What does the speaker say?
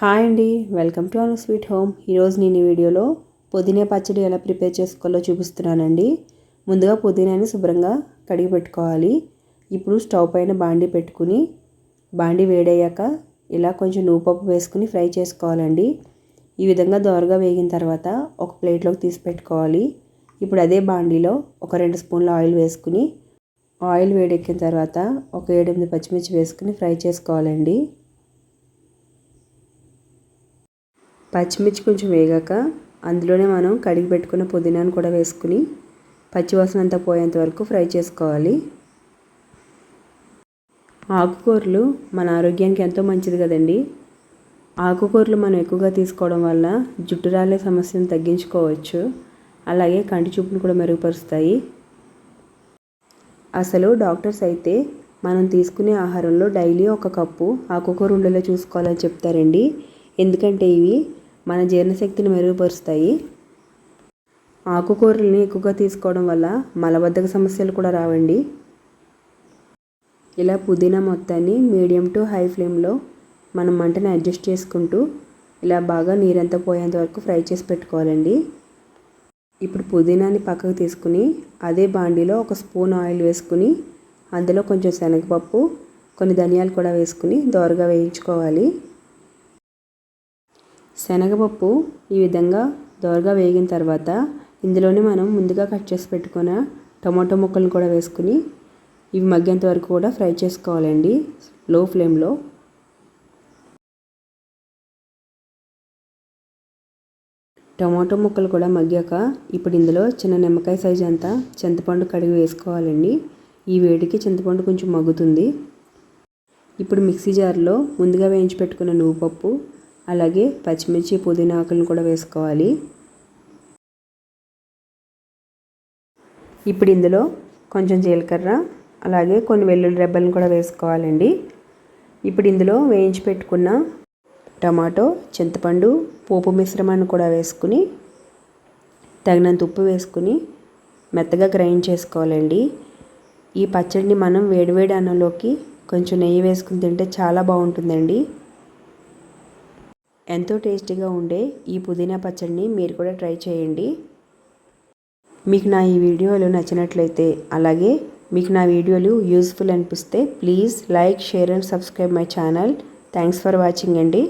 Hi అండి welcome to our sweet home. ఈరోజు నేను ఈ వీడియోలో పుదీనా పచ్చడి ఎలా ప్రిపేర్ చేసుకోవాలో చూపిస్తున్నానండి. ముందుగా పుదీనాని శుభ్రంగా కడిగి పెట్టుకోవాలి. ఇప్పుడు స్టవ్ పైన బాండి పెట్టుకుని బాండి వేడయ్యాక ఇలా కొంచెం నూపప్పు వేసుకుని ఫ్రై చేసుకోవాలండి. ఈ విధంగా దోరగా వేగిన తర్వాత ఒక ప్లేట్లోకి తీసి పెట్టుకోవాలి. ఇప్పుడు అదే బాండీలో ఒక రెండు స్పూన్ల ఆయిల్ వేసుకుని ఆయిల్ వేడెక్కిన తర్వాత ఒక ఏడెనిమిది పచ్చిమిర్చి వేసుకుని ఫ్రై చేసుకోవాలండి. పచ్చిమిర్చి కొంచెం వేగాక అందులోనే మనం కడిగి పెట్టుకున్న పుదీనాను కూడా వేసుకుని పచ్చివాసన అంతా పోయేంత వరకు ఫ్రై చేసుకోవాలి. ఆకుకూరలు మన ఆరోగ్యానికి ఎంతో మంచిది కదండి. ఆకుకూరలు మనం ఎక్కువగా తీసుకోవడం వల్ల జుట్టు రాలే సమస్యను తగ్గించుకోవచ్చు. అలాగే కంటి చూపును కూడా మెరుగుపరుస్తాయి. అసలు డాక్టర్స్ అయితే మనం తీసుకునే ఆహారంలో డైలీ ఒక కప్పు ఆకుకూర ఉండేలా చూసుకోవాలని చెప్తారండి. ఎందుకంటే ఇవి మన జీర్ణశక్తిని మెరుగుపరుస్తాయి. ఆకుకూరల్ని ఎక్కువగా తీసుకోవడం వల్ల మలబద్ధక సమస్యలు కూడా రావండి. ఇలా పుదీనా మొత్తాన్ని మీడియం టు హై ఫ్లేమ్లో మనం మంటని అడ్జస్ట్ చేసుకుంటూ ఇలా బాగా నీరంతా పోయేంత వరకు ఫ్రై చేసి పెట్టుకోవాలండి. ఇప్పుడు పుదీనాని పక్కకు తీసుకుని అదే బాండీలో ఒక స్పూన్ ఆయిల్ వేసుకుని అందులో కొంచెం శనగపప్పు కొన్ని ధనియాలు కూడా వేసుకుని దోరగా వేయించుకోవాలి. శనగపప్పు ఈ విధంగా దోరగా వేగిన తర్వాత ఇందులోనే మనం ముందుగా కట్ చేసి పెట్టుకున్న టమాటో ముక్కలను కూడా వేసుకుని ఇవి మగ్గేంత వరకు కూడా ఫ్రై చేసుకోవాలండి లో ఫ్లేమ్లో. టమాటో ముక్కలు కూడా మగ్గాక ఇప్పుడు ఇందులో చిన్న నిమ్మకాయ సైజు అంతా చింతపండు కడిగి వేసుకోవాలండి. ఈ వేడికి చింతపండు కొంచెం మగ్గుతుంది. ఇప్పుడు మిక్సీ జార్లో ముందుగా వేయించి పెట్టుకున్న నువ్వు పప్పు అలాగే పచ్చిమిర్చి పుదీనా ఆకులను కూడా వేసుకోవాలి. ఇప్పుడు ఇందులో కొంచెం జీలకర్ర అలాగే కొన్ని వెల్లుల్లి రెబ్బలను కూడా వేసుకోవాలండి. ఇప్పుడు ఇందులో వేయించి పెట్టుకున్న టమాటో చింతపండు పోపు మిశ్రమాన్ని కూడా వేసుకుని తగినంత ఉప్పు వేసుకుని మెత్తగా గ్రైండ్ చేసుకోవాలండి. ఈ పచ్చడిని మనం వేడివేడి అన్నంలోకి కొంచెం నెయ్యి వేసుకుని తింటే చాలా బాగుంటుందండి. ఎంతో టేస్టీగా ఉండే ఈ పుదీనా పచ్చడిని మీరు కూడా ట్రై చేయండి. మీకు నా ఈ వీడియోలు నచ్చినట్లయితే అలాగే మీకు నా వీడియోలు యూస్ఫుల్ అనిపిస్తే please like share and subscribe my channel. Thanks for watching అండి.